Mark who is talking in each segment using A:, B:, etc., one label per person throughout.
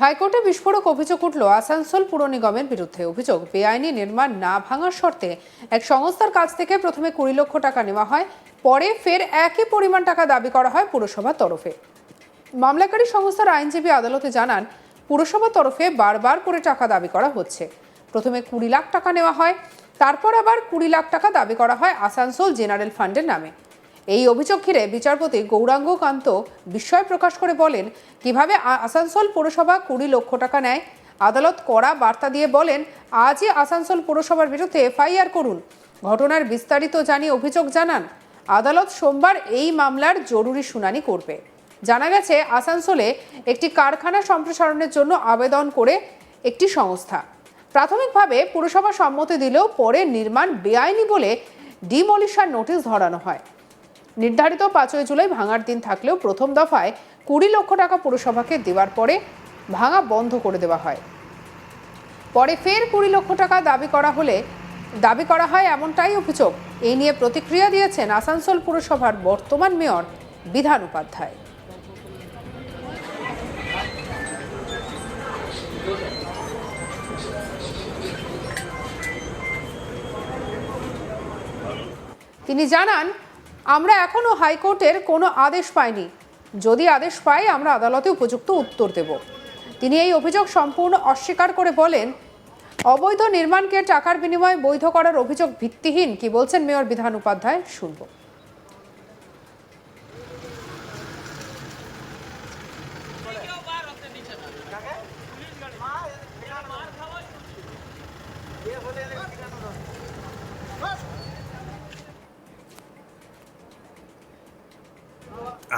A: হাইকোর্টে বিস্ফোরক অভিযোগ উঠল আসানসোল পুর নিগমের বিরুদ্ধে। অভিযোগ, বেআইনি নির্মাণ না ভাঙার শর্তে এক সংস্থার কাছ থেকে প্রথমে কুড়ি লক্ষ টাকা নেওয়া হয়, পরে ফের একই পরিমাণ টাকা দাবি করা হয় পুরসভার তরফে। মামলাকারী সংস্থার আইনজীবী আদালতে জানান, পুরসভার তরফে বারবার করে টাকা দাবি করা হচ্ছে। প্রথমে কুড়ি লাখ টাকা নেওয়া হয়, তারপর আবার কুড়ি লাখ টাকা দাবি করা হয় আসানসোল জেনারেল ফান্ডের নামে। এই অভিযোগ ঘিরে বিচারপতি গৌরাঙ্গ কান্ত বিস্ময় প্রকাশ করে বলেন, কীভাবে আসানসোল পুরসভা কুড়ি লক্ষ টাকা নেয়? আদালত কড়া বার্তা দিয়ে বলেন, আজই আসানসোল পুরসভার বিরুদ্ধে এফআইআর করুন। ঘটনার বিস্তারিত জানিয়ে অভিযোগ জানান। আদালত সোমবার এই মামলার জরুরি শুনানি করবে। জানা গেছে, আসানসোলে একটি কারখানা সম্প্রসারণের জন্য আবেদন করে একটি সংস্থা। প্রাথমিকভাবে পুরসভা সম্মতি দিলেও পরে নির্মাণ বেআইনি বলে ডিমলিশন নোটিশ ধরানো হয়। নির্ধারিত পাঁচই জুলাই ভাঙার দিন থাকলেও প্রথম দফায় কুড়ি লক্ষ টাকা পুরসভাকে দেওয়ার পরে ভাঙা বন্ধ করে দেওয়া হয়। পরে ফের কুড়ি লক্ষ টাকা দাবি করা হলে দাবি করা হয় এমনটাই অভিযোগ। এই নিয়ে প্রতিক্রিয়া দিয়েছেন আসানসোল পুরসভার বর্তমান মেয়র বিধান উপাধ্যায়। তিনি জানান আমরা এখনও হাইকোর্টের কোনো আদেশ পাইনি। যদি আদেশ পাই, আমরা আদালতে উপযুক্ত উত্তর দেব। তিনি এই অভিযোগ সম্পূর্ণ অস্বীকার করে বলেন, অবৈধ নির্মাণকে টাকার বিনিময়ে বৈধ করার অভিযোগ ভিত্তিহীন। কি বলছেন মেয়র বিধান উপাধ্যায়, শুনব।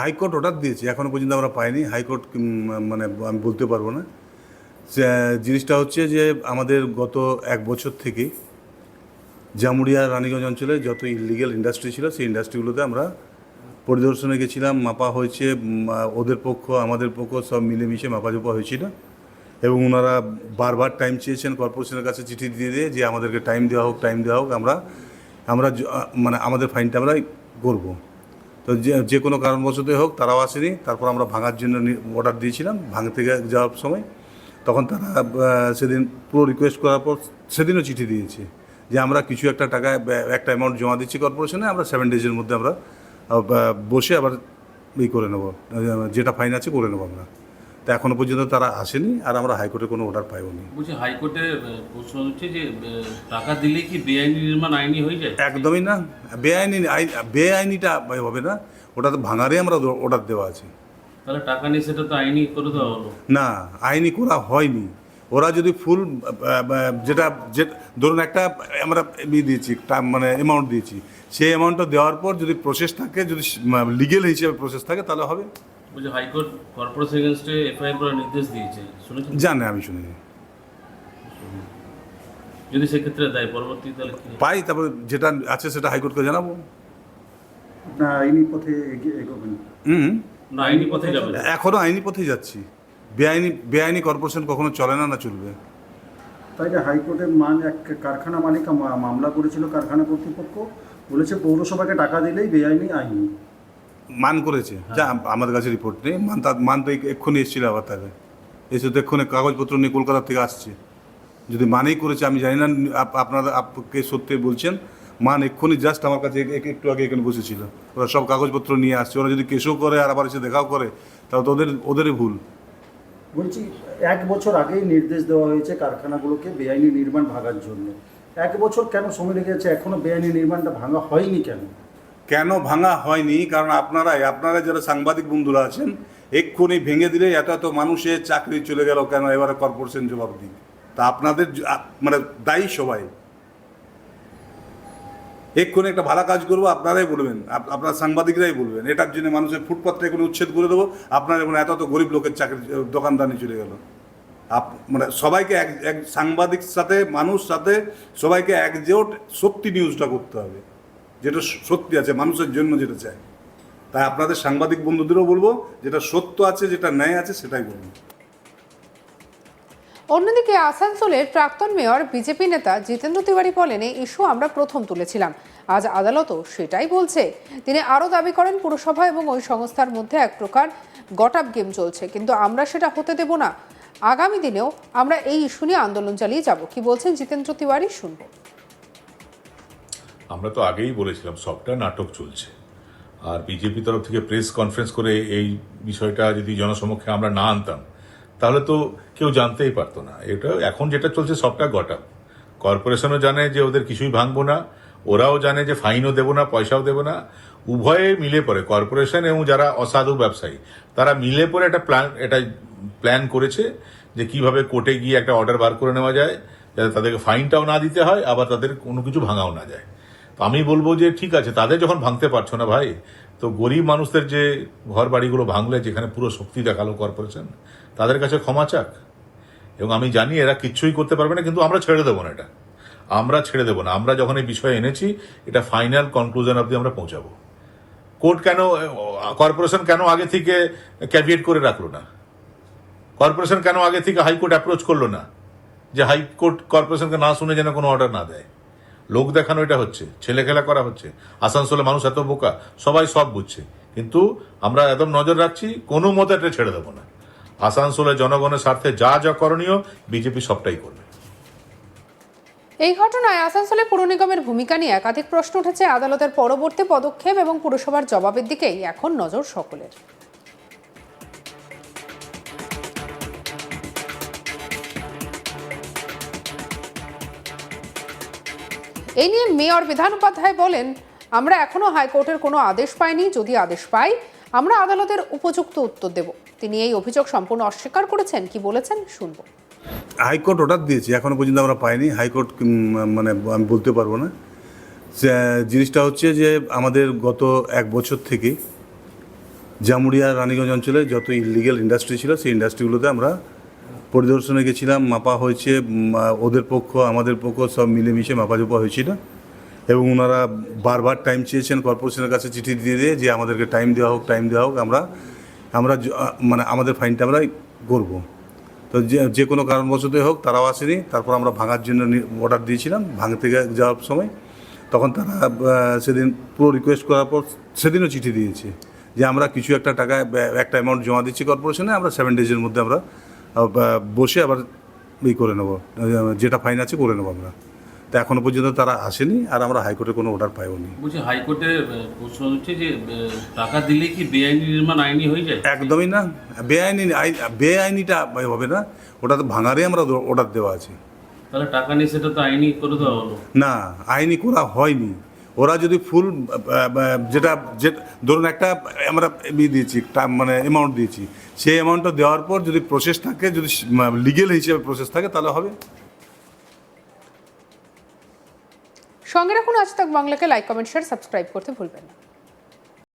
B: হাইকোর্ট অর্ডার দিয়েছে এখনও পর্যন্ত আমরা পাইনি। হাইকোর্ট মানে আমি বলতে পারব না। জিনিসটা হচ্ছে যে, আমাদের গত এক বছর থেকে জামুড়িয়া রানীগঞ্জ অঞ্চলে যত ইলিগেল ইন্ডাস্ট্রি ছিল, সেই ইন্ডাস্ট্রিগুলোতে আমরা পরিদর্শনে গেছিলাম। মাপা হয়েছে ওদের পক্ষ, আমাদের পক্ষ, সব মিলেমিশে মাপাজোপা হয়েছিল। এবং ওনারা বারবার টাইম চেয়েছেন কর্পোরেশনের কাছে চিঠি দিয়ে দিয়ে যে, আমাদেরকে টাইম দেওয়া হোক টাইম দেওয়া হোক, আমরা আমরা মানে আমাদের ফাইনটা আমরা করব। তো যে যে কোনো কারণবশতই হোক, তারাও আসেনি। তারপর আমরা ভাঙার জন্য অর্ডার দিয়েছিলাম, ভাঙতে যাওয়ার সময়। তখন তারা সেদিন পুরো রিকোয়েস্ট করার পর সেদিনও চিঠি দিয়েছে যে আমরা কিছু একটা টাকা একটা অ্যামাউন্ট জমা দিচ্ছি কর্পোরেশনে আমরা সেভেন ডেজের মধ্যে আমরা বসে আবার ই করে নেব যেটা ফাইন আছে করে নেব আমরা। তো এখনও পর্যন্ত তারা আসেনি আর আমরা হাইকোর্টে কোনো অর্ডার পাইনি
C: বলছি হাইকোর্টে প্রশ্ন হচ্ছে যে টাকা দিলে কি বেআইনি নির্মাণ আইনি হয়ে যায়?
B: একদমই না। বেআইনি বেআইনিটা হবে না। ওটা তো ভাঙারই আমরা অর্ডার দেওয়া আছে।
C: তাহলে টাকা নিয়ে সেটা তো আইনি করে দেওয়া হলো।
B: না আইনি করা হয়নি। ওরা যদি ফুল যেটা যে ধরুন একটা আমরা ই দিয়েছি মানে অ্যামাউন্ট দিয়েছি। সেই অ্যামাউন্টটা দেওয়ার পর যদি প্রসেস থাকে যদি লিগেল হিসেবে প্রসেস থাকে তাহলে হবে।
C: বলছি হাইকোর্ট কর্পোরেশন এগেনস্টে এফআইআর করার নির্দেশ দিয়েছে শুনেছেন?
B: জানে আমি শুনিনি।
C: যদি সেক্ষেত্রে দেয় পরবর্তী তাহলে কি?
B: পাই তারপর যেটা আছে সেটা হাইকোর্টকে জানাব।
D: না আইনি পথে এগিয়ে এগোবেন।
B: হুম।
C: না আইনি পথে যাবে
B: এখনও আইনি পথেই যাচ্ছি। বেআইনি বেআইনি কর্পোরেশন কখনো চলে না না চলবে।
D: তাই যে হাইকোর্টে মান এক কারখানা মালিক মামলা করেছিল কারখানা কর্তৃপক্ষ বলেছে পৌরসভাকে টাকা দিলেই বেআইনি আইনি।
B: মান করেছে। যা আমাদের কাছে রিপোর্ট নেই। মান তার মান তো এক্ষুনি এসেছিল আবার তাকে এসে তো এক্ষুনি কাগজপত্র নিয়ে কলকাতা থেকে আসছে। যদি মানেই করেছে আমি জানি না আপনারা আপকে সত্যি বলছেন মান এক্ষুনি জাস্ট আমার কাছে এক- এক- একটু আগে এখানে বসেছিল। ওরা সব কাগজপত্র নিয়ে আসছে। ওরা যদি কেসও করে আর আবার এসে দেখাও করে তাহলে তো ওদের ওদেরই ভুল।
D: বলছি এক বছর আগেই নির্দেশ দেওয়া হয়েছে কারখানাগুলোকে বেআইনি নির্মাণ ভাঙার জন্য। এক বছর কেন সময় লেগে যাচ্ছে এখনও বেআইনি নির্মাণটা ভাঙা হয়নি কেন?
B: কেন ভাঙা হয়নি? কারণ আপনারাই আপনারা যারা সাংবাদিক বন্ধুরা আছেন, এক্ষুনি ভেঙে দিলে এত এত মানুষের চাকরি চলে গেল কেন? এবারে কর্পোরেশন জবাব দিক। তা আপনাদের মানে দায়ী সবাই। এক্ষুনি একটা ভালো কাজ করব, আপনারাই বলবেন। আপনার সাংবাদিকরাই বলবেন। এটার জন্য মানুষের ফুটপাথটা এখন উচ্ছেদ করে দেবো। আপনার এখন এত এত গরিব লোকের চাকরি দোকানদানি চলে গেল। আপ মানে সবাইকে এক এক সাংবাদিক সাথে, মানুষ সাথে, সবাইকে একজোট সত্যি নিউজটা করতে হবে। যেটা সত্যি আছে, মানুষের জন্য যেটা চায়। তাই আপনাদের সাংবাদিক বন্ধুদেরও বলব, যেটা সত্য আছে, যেটা ন্যায় আছে, সেটাই বলুন।
A: অন্যদিকে আসানসোলের প্রাক্তন মেয়র, বিজেপি নেতা জিতেন্দ্র তিওয়ারি বলেন, এই ইস্যু আমরা প্রথম তুলেছিলাম। আজ আদালতও সেটাই বলছে। তিনি আরও দাবি করেন, পুরসভা এবং ওই সংস্থার মধ্যে এক প্রকার গটাপ গেম চলছে, কিন্তু আমরা সেটা হতে দেব না। আগামী দিনেও আমরা এই ইস্যু নিয়ে আন্দোলন চালিয়ে যাব। কি বলছেন জিতেন্দ্র তিওয়ারি? শুনব।
E: আমরা তো আগেই বলেছিলাম, সবটা নাটক চলছে। আর বিজেপি তরফ থেকে প্রেস কনফারেন্স করে এই বিষয়টা যদি জনসমক্ষে আমরা না আনতাম, তাহলে তো কেউ জানতেই পারতো না। এটা এখন যেটা চলছে, সবটা গটা। কর্পোরেশনও জানে যে ওদের কিছুই ভাঙবো না, ওরাও জানে যে ফাইনও দেবো না, পয়সাও দেবো না। উভয়ে মিলে পড়ে, কর্পোরেশন এবং যারা অসাধু ব্যবসায়ী, তারা মিলে পড়ে একটা প্ল্যান এটা প্ল্যান করেছে যে কীভাবে কোর্টে গিয়ে একটা অর্ডার বার করে নেওয়া যায়, যাতে তাদেরকে ফাইনটাও না দিতে হয়, আবার তাদের কোনো কিছু ভাঙাও না যায়। আমি বলব যে ঠিক আছে, তাদের যখন ভাঙতে পারছ না ভাই, তো গরিব মানুষদের যে ঘর বাড়িগুলো ভাঙলে, যেখানে পুরো শক্তি দেখাল কর্পোরেশন তাদের কাছে ক্ষমা চাক। এবং আমি জানি এরা কিচ্ছুই করতে পারবে না, কিন্তু আমরা ছেড়ে দেবো না এটা। আমরা ছেড়ে দেবো না। আমরা যখন এই বিষয়ে এনেছি, এটা ফাইনাল কনক্লুশন অব্দি আমরা পৌঁছাবো। কোর্ট কেন, কর্পোরেশন কেন আগে থেকে ক্যাভিয়েট করে রাখল না? কর্পোরেশন কেন আগে থেকে হাইকোর্ট অ্যাপ্রোচ করল না? যে হাইকোর্ট কর্পোরেশনকে না শুনে যেন কোনো অর্ডার না দেয়। লোক দেখানো এটা হচ্ছে, ছেলে খেলা করা হচ্ছে, আসানসোলে মানুষ এত বোকা, সবাই সব বুঝছে। কিন্তু আমরা একদম নজর রাখছি, কোনো মতে এটা ছেড়ে দেবো না। আসানসোলে জনগণের স্বার্থে যা যা করণীয়, বিজেপি সবটাই করবে।
A: এই ঘটনায় আসানসোলে পুর নিগমের ভূমিকা নিয়ে একাধিক প্রশ্ন উঠেছে। আদালতের পরবর্তী পদক্ষেপ এবং পুরসভার জবাবের দিকেই এখন নজর সকলের। এই নিয়ে মেয়র বিধান উপাধ্যায় বলেন, আমরা এখনও হাইকোর্টের কোনো আদেশ পাইনি। যদি আদেশ পাই, আমরা আদালতের উপযুক্ত উত্তর দেব। তিনি এই অভিযোগ সম্পূর্ণ অস্বীকার করেছেন। কি বলেছেন শুনব।
B: হাইকোর্ট অর্ডার দিয়েছে। এখনও পর্যন্ত আমরা পাইনি। হাইকোর্ট মানে আমি বলতে পারব না। জিনিসটা হচ্ছে যে, আমাদের গত এক বছর থেকে জামুড়িয়া রানীগঞ্জ অঞ্চলে যত ইলিগেল ইন্ডাস্ট্রি ছিল, সেই ইন্ডাস্ট্রিগুলোতে আমরা পরিদর্শনে গেছিলাম, মাপা হয়েছে ওদের পক্ষ, আমাদের পক্ষ সব মিলেমিশে মাপাজোপা হয়েছিল। এবং ওনারা বারবার টাইম চেয়েছেন কর্পোরেশনের কাছে চিঠি দিয়ে দিয়ে যে আমাদেরকে টাইম দেওয়া হোক টাইম দেওয়া হোক, আমরা আমরা মানে আমাদের ফাইনটা আমরা করব। তো যে যে কোনো কারণবশতই হোক, তারাও আসেনি, তারপর আমরা ভাঙার জন্য অর্ডার দিয়েছিলাম, ভাঙতে যাওয়ার সময়। তখন তারা সেদিন পুরো রিকোয়েস্ট করার পর সেদিনও চিঠি দিয়েছে যে, আমরা কিছু একটা টাকা একটা অ্যামাউন্ট জমা দিচ্ছি কর্পোরেশনে আমরা সেভেন ডেজের মধ্যে আমরা বসে আবার ই করে নেব যেটা ফাইন আছে করে নেব আমরা। তো এখনও পর্যন্ত তারা আসেনি আর আমরা হাইকোর্টে কোনো অর্ডার পাইওনি
C: বলছি হাইকোর্টে প্রশ্ন হচ্ছে যে টাকা দিলে কি বেআইনি নির্মাণ আইনি হয়ে যায়?
B: একদমই না। বেআইনি আই- বেআইনিটা হবে না। ওটা তো ভাঙারে আমরা অর্ডার দেওয়া আছে।
C: তাহলে টাকা নিয়ে সেটা তো আইনি করে দেওয়া হলো।
B: না আইনি করা হয়নি। ওরা যদি ফুল যেটা, যে, ধরুন একটা আমরা ই দিয়েছি মানে অ্যামাউন্ট দিয়েছি, সেই অ্যামাউন্টটা দেওয়ার পর যদি প্রসেস থাকে, যদি লিগেল হিসেবে প্রসেস থাকে, তাহলে হবে।
A: সঙ্গে রাখুন আজ তাক বাংলাকে লাইক কমেন্ট শেয়ার সাবস্ক্রাইব করতে ভুলবেন না।